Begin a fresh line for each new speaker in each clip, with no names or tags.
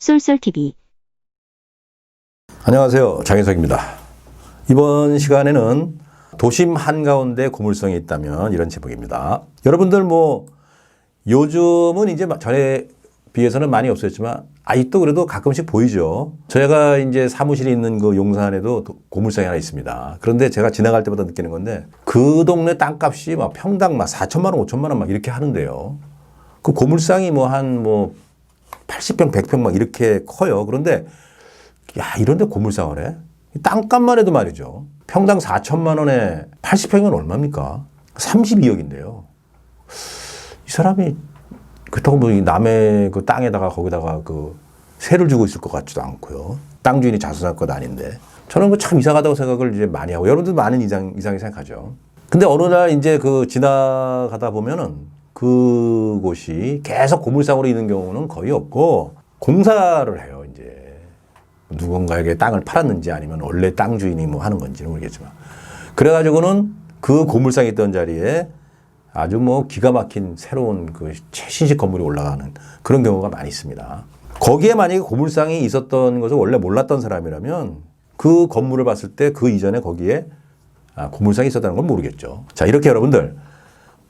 쏠쏠TV
안녕하세요. 장현석입니다. 이번 시간에는 도심 한가운데 고물성이 있다면 이런 제목입니다. 여러분들 뭐 요즘은 이제 전에 비해서는 많이 없어졌지만 아직도 그래도 가끔씩 보이죠. 제가 이제 사무실에 있는 그 용산에도 도- 고물상이 하나 있습니다. 그런데 제가 지나갈 때마다 느끼는 건데 그 동네 땅값이 막 평당 막 4천만 원, 5천만 원 막 이렇게 하는데요. 그 고물상이 뭐 한뭐 80평, 100평 막 이렇게 커요. 그런데 야, 이런데 고물상을 해? 땅값만 해도 말이죠. 평당 4천만 원에 80평이면 얼마입니까? 32억인데요. 이 사람이 그렇다고 뭐이 남의 그 땅에다가 거기다가 그 세를 주고 있을 것 같지도 않고요. 땅 주인이 자수할 것 아닌데. 저는 그 참 이상하다고 생각을 이제 많이 하고 여러분들 많은 이상, 이상하게 생각하죠. 근데 어느 날 이제 그 지나가다 보면은 그곳이 계속 고물상으로 있는 경우는 거의 없고 공사를 해요, 이제. 누군가에게 땅을 팔았는지 아니면 원래 땅 주인이 뭐 하는 건지는 모르겠지만. 그래가지고는 그 고물상에 있던 자리에 아주 뭐 기가 막힌 새로운 그 최신식 건물이 올라가는 그런 경우가 많이 있습니다. 거기에 만약에 고물상이 있었던 것을 원래 몰랐던 사람이라면 그 건물을 봤을 때 그 이전에 거기에 아, 고물상이 있었다는 걸 모르겠죠. 자, 이렇게 여러분들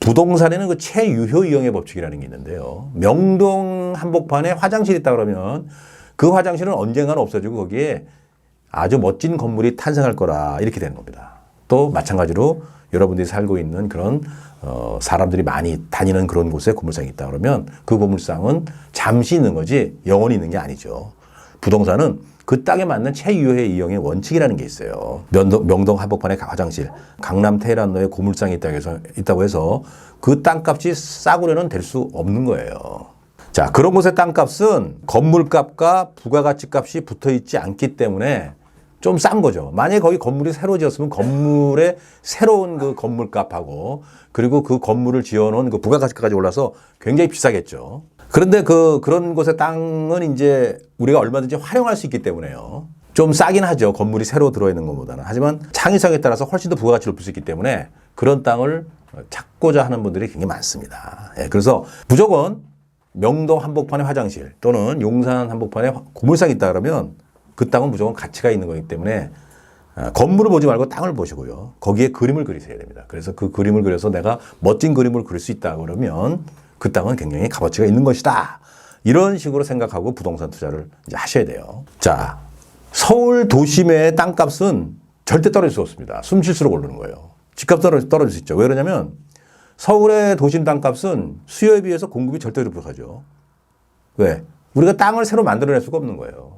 부동산에는 그 최유효 이용의 법칙이라는 게 있는데요. 명동 한복판에 화장실이 있다 그러면 그 화장실은 언젠가는 없어지고 거기에 아주 멋진 건물이 탄생할 거라 이렇게 되는 겁니다. 또 마찬가지로 여러분들이 살고 있는 그런 어, 사람들이 많이 다니는 그런 곳에 고물상이 있다 그러면 그 고물상은 잠시 있는 거지 영원히 있는 게 아니죠. 부동산은 그 땅에 맞는 최유효의 이용의 원칙이라는 게 있어요. 명동, 명동 한복판의 화장실, 강남 테헤란로에 고물상이 있다고 해서, 있다고 해서 그 땅값이 싸구려는 될 수 없는 거예요. 자, 그런 곳의 땅값은 건물값과 부가가치값이 붙어 있지 않기 때문에 좀 싼 거죠. 만약에 거기 건물이 새로 지었으면 건물의 새로운 그 건물값하고 그리고 그 건물을 지어놓은 그 부가가치까지 올라서 굉장히 비싸겠죠. 그런데 그 그런 곳의 땅은 이제 우리가 얼마든지 활용할 수 있기 때문에요. 좀 싸긴 하죠. 건물이 새로 들어있는 것보다는. 하지만 창의성에 따라서 훨씬 더 부가가치를 높일 수 있기 때문에 그런 땅을 찾고자 하는 분들이 굉장히 많습니다. 예, 그래서 무조건 명동 한복판의 화장실 또는 용산 한복판에 고물상이 있다 그러면 그 땅은 무조건 가치가 있는 거기 때문에 아, 건물을 보지 말고 땅을 보시고요. 거기에 그림을 그리셔야 됩니다. 그래서 그 그림을 그려서 내가 멋진 그림을 그릴 수 있다 그러면 그 땅은 굉장히 값어치가 있는 것이다. 이런 식으로 생각하고 부동산 투자를 이제 하셔야 돼요. 자, 서울 도심의 땅값은 절대 떨어질 수 없습니다. 숨 쉴 수록 오르는 거예요. 집값 떨어질, 떨어질 수 있죠. 왜 그러냐면 서울의 도심 땅값은 수요에 비해서 공급이 절대로 부족하죠. 왜? 우리가 땅을 새로 만들어낼 수가 없는 거예요.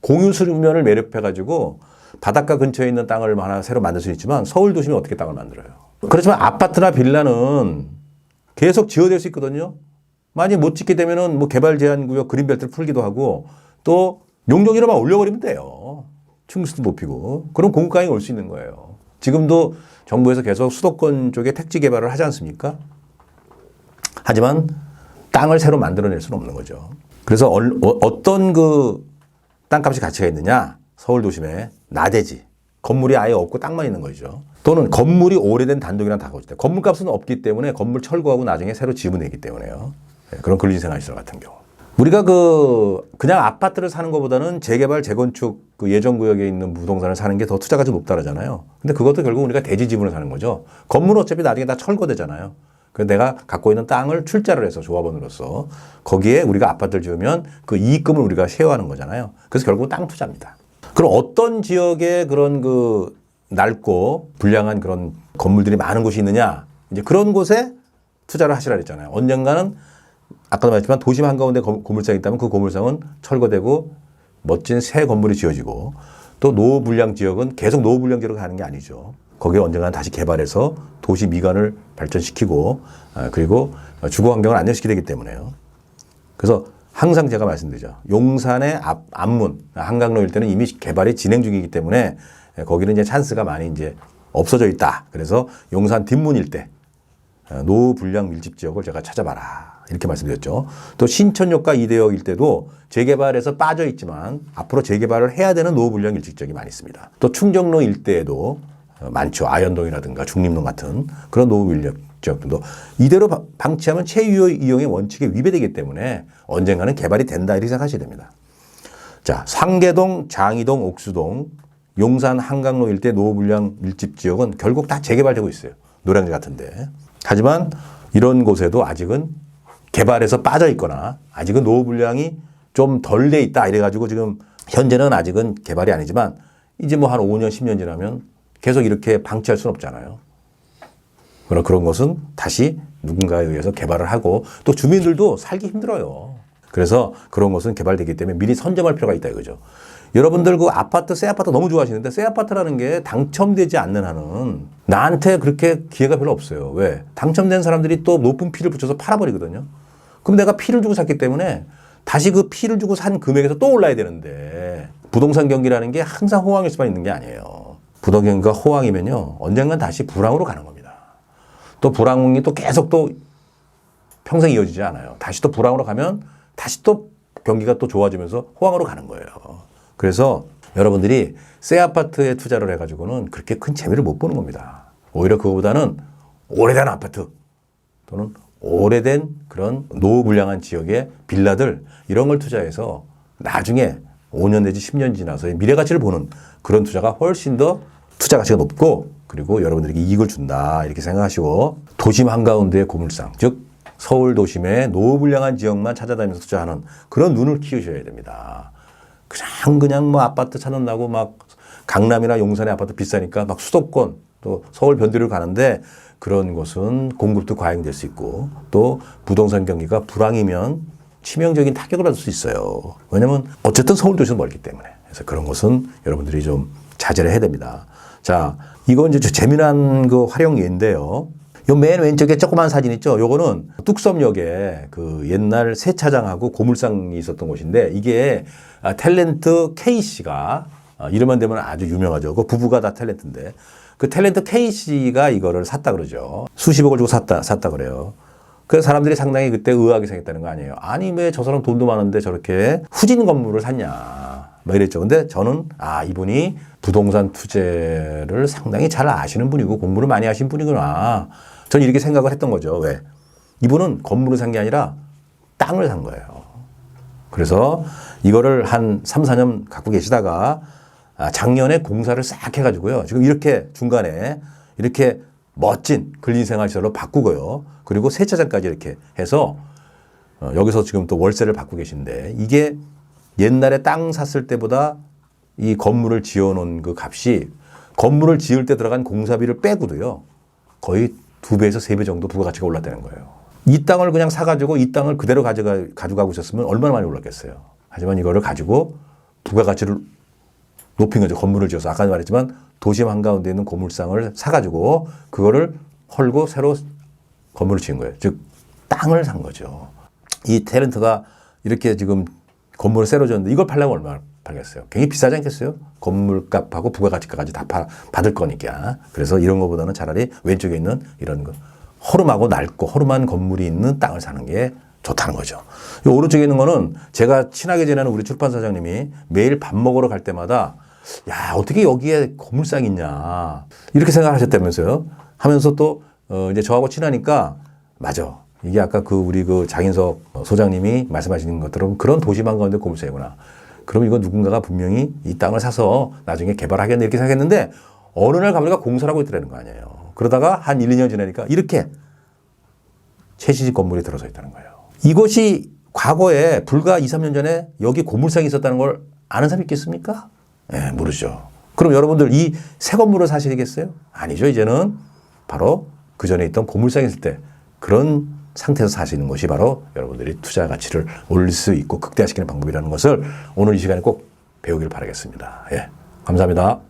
공유 수면을 매립해가지고 바닷가 근처에 있는 땅을 하나 새로 만들 수 있지만 서울 도심이 어떻게 땅을 만들어요? 그렇지만 아파트나 빌라는 계속 지어질 수 있거든요. 만약 못 짓게 되면은 뭐 개발 제한 구역 그린벨트를 풀기도 하고 또 용적률만 올려버리면 돼요. 층수도 높이고 그럼 공가에 올수 있는 거예요. 지금도 정부에서 계속 수도권 쪽에 택지 개발을 하지 않습니까? 하지만 땅을 새로 만들어낼 수는 없는 거죠. 그래서 얼- 어- 어떤 그 땅값이 가치가 있느냐? 서울 도심에 나대지. 건물이 아예 없고 땅만 있는 거죠. 또는 건물이 오래된 단독이랑 다가오죠. 건물값은 없기 때문에 건물 철거하고 나중에 새로 되기 때문에요. 네, 그런 근린생활시설 같은 경우. 우리가 그 그냥 아파트를 사는 것보다는 재개발, 재건축 그 예정구역에 있는 부동산을 사는 게 더 투자가 좀 높다 그러잖아요. 근데 그것도 결국 우리가 대지 지분을 사는 거죠. 건물은 어차피 나중에 다 철거되잖아요. 그래서 내가 갖고 있는 땅을 출자를 해서 조합원으로서 거기에 우리가 아파트를 지으면 그 이익금을 우리가 쉐어하는 거잖아요. 그래서 결국 땅 투자입니다. 그럼 어떤 지역에 그런 그 낡고 불량한 그런 건물들이 많은 곳이 있느냐? 이제 그런 곳에 투자를 하시라 그랬잖아요. 언젠가는 아까도 말했지만 도심 한가운데 거- 고물상이 있다면 그 고물상은 철거되고 멋진 새 건물이 지어지고 또 노후불량 지역은 계속 노후불량 지역으로 가는 게 아니죠. 거기에 언젠가는 다시 개발해서 도시 미관을 발전시키고 아, 그리고 주거 환경을 안정시키게 되기 때문에요. 그래서 항상 제가 말씀드리죠. 용산의 앞, 앞문, 한강로 일대는 이미 개발이 진행 중이기 때문에 거기는 이제 찬스가 많이 이제 없어져 있다. 그래서 용산 뒷문 일대, 어, 노후 불량 밀집 지역을 제가 찾아봐라. 이렇게 말씀드렸죠. 또 신천역과 이대역 일대도 재개발에서 빠져 있지만 앞으로 재개발을 해야 되는 노후 불량 밀집 지역이 많이 있습니다. 또 충정로 일대에도 어, 많죠. 아현동이라든가 중림동 같은 그런 노후 밀집 지역들도 이대로 바- 방치하면 최유효 이용의 원칙에 위배되기 때문에 언젠가는 개발이 된다 이렇게 생각하셔야 됩니다. 자, 상계동, 장이동, 옥수동, 용산 한강로 일대 노후불량 밀집 지역은 결국 다 재개발되고 있어요. 노량진 같은데. 하지만 이런 곳에도 아직은 개발에서 빠져 있거나 아직은 노후불량이 좀 덜 돼 있다 이래가지고 지금 현재는 아직은 개발이 아니지만 이제 뭐 한 5년, 10년 지나면 계속 이렇게 방치할 수는 없잖아요. 그런 그런 것은 다시 누군가에 의해서 개발을 하고 또 주민들도 살기 힘들어요. 그래서 그런 것은 개발되기 때문에 미리 선점할 필요가 있다 이거죠. 여러분들 그 아파트 새 아파트 너무 좋아하시는데 새 아파트라는 게 당첨되지 않는 한은 나한테 그렇게 기회가 별로 없어요. 왜? 당첨된 사람들이 또 높은 피를 붙여서 팔아버리거든요. 그럼 내가 피를 주고 샀기 때문에 다시 그 피를 주고 산 금액에서 또 올라야 되는데 부동산 경기라는 게 항상 호황일 수만 있는 게 아니에요. 부동산 경기가 호황이면요 언젠간 다시 불황으로 가는 겁니다. 또 불황이 또 계속 또 평생 이어지지 않아요. 다시 또 불황으로 가면 다시 또 경기가 또 좋아지면서 호황으로 가는 거예요. 그래서 여러분들이 새 아파트에 투자를 해가지고는 그렇게 큰 재미를 못 보는 겁니다. 오히려 그거보다는 오래된 아파트 또는 오래된 그런 노후 불량한 지역의 빌라들 이런 걸 투자해서 나중에 5년 내지 10년 지나서 미래 가치를 보는 그런 투자가 훨씬 더 투자 가치가 높고 그리고 여러분들에게 이익을 준다 이렇게 생각하시고 도심 한가운데의 고물상 즉 서울 도심의 노후불량한 지역만 찾아다니면서 투자하는 그런 눈을 키우셔야 됩니다. 그냥 그냥 뭐 아파트 찾는다고 막 강남이나 용산의 아파트 비싸니까 막 수도권 또 서울 변두리를 가는데 그런 곳은 공급도 과잉될 수 있고 또 부동산 경기가 불황이면 치명적인 타격을 받을 수 있어요. 왜냐면 어쨌든 서울 도시는 멀기 때문에. 그래서 그런 것은 여러분들이 좀 자제를 해야 됩니다. 자, 이건 이제 재미난 그 활용 예인데요. 요 맨 왼쪽에 조그만 사진 있죠? 요거는 뚝섬역에 그 옛날 세차장하고 고물상이 있었던 곳인데 이게 아, 탤런트 K씨가 아, 이름만 되면 아주 유명하죠. 그 부부가 다 탤런트인데 그 탤런트 K씨가 이거를 샀다 그러죠. 수십억을 주고 샀다, 샀다 그래요. 그래서 사람들이 상당히 그때 의아하게 생겼다는 거 아니에요. 아니, 왜 저 사람 돈도 많은데 저렇게 후진 건물을 샀냐. 막 이랬죠. 근데 저는, 아, 이분이 부동산 투자를 상당히 잘 아시는 분이고 공부를 많이 하신 분이구나. 저는 이렇게 생각을 했던 거죠. 왜? 이분은 건물을 산 게 아니라 땅을 산 거예요. 그래서 이거를 한 3, 4년 갖고 계시다가 아, 작년에 공사를 싹 해가지고요. 지금 이렇게 중간에 이렇게 멋진 근린생활시설로 바꾸고요. 그리고 세차장까지 이렇게 해서 어, 여기서 지금 또 월세를 받고 계신데 이게 옛날에 땅 샀을 때보다 이 건물을 지어놓은 그 값이 건물을 지을 때 들어간 공사비를 빼고도요. 거의 두 배에서 세 배 정도 부가가치가 올랐다는 거예요. 이 땅을 그냥 사가지고 이 땅을 그대로 가져가, 가져가고 있었으면 얼마나 많이 올랐겠어요. 하지만 이거를 가지고 부가가치를 높인 거죠. 건물을 지어서. 아까 말했지만 도심 한가운데 있는 고물상을 사가지고 그거를 헐고 새로 건물을 지은 거예요. 즉, 땅을 산 거죠. 이 탤런트가 이렇게 지금 건물을 새로 지었는데 이걸 팔려면 얼마 팔겠어요? 굉장히 비싸지 않겠어요? 건물값하고 부가가치까지 다 파- 받을 거니까. 그래서 이런 거보다는 차라리 왼쪽에 있는 이런 거 허름하고 낡고 허름한 건물이 있는 땅을 사는 게 좋다는 거죠. 이 오른쪽에 있는 거는 제가 친하게 지내는 우리 출판 사장님이 매일 밥 먹으러 갈 때마다 야, 어떻게 여기에 건물상이 있냐. 이렇게 생각하셨다면서요. 하면서 또, 어, 이제 저하고 친하니까, 맞아. 이게 아까 그 우리 그 장인석 소장님이 말씀하시는 것처럼 그런 도시만 가운데 고물상이구나. 그럼 이거 누군가가 분명히 이 땅을 사서 나중에 개발하겠네 이렇게 생각했는데 어느 날 가보니까 공사를 하고 있더라는 거 아니에요. 그러다가 한 1, 2년 지나니까 이렇게 최시집 건물이 들어서 있다는 거예요. 이것이 과거에 불과 2, 3년 전에 여기 고물상이 있었다는 걸 아는 사람이 있겠습니까? 예, 모르죠. 그럼 여러분들 이 새 건물을 사시겠어요? 아니죠. 이제는 바로 그 전에 있던 고물상이 있을 때 그런 상태에서 사시는 것이 바로 여러분들이 투자 가치를 올릴 수 있고 극대화시키는 방법이라는 것을 오늘 이 시간에 꼭 배우길 바라겠습니다. 예. 감사합니다.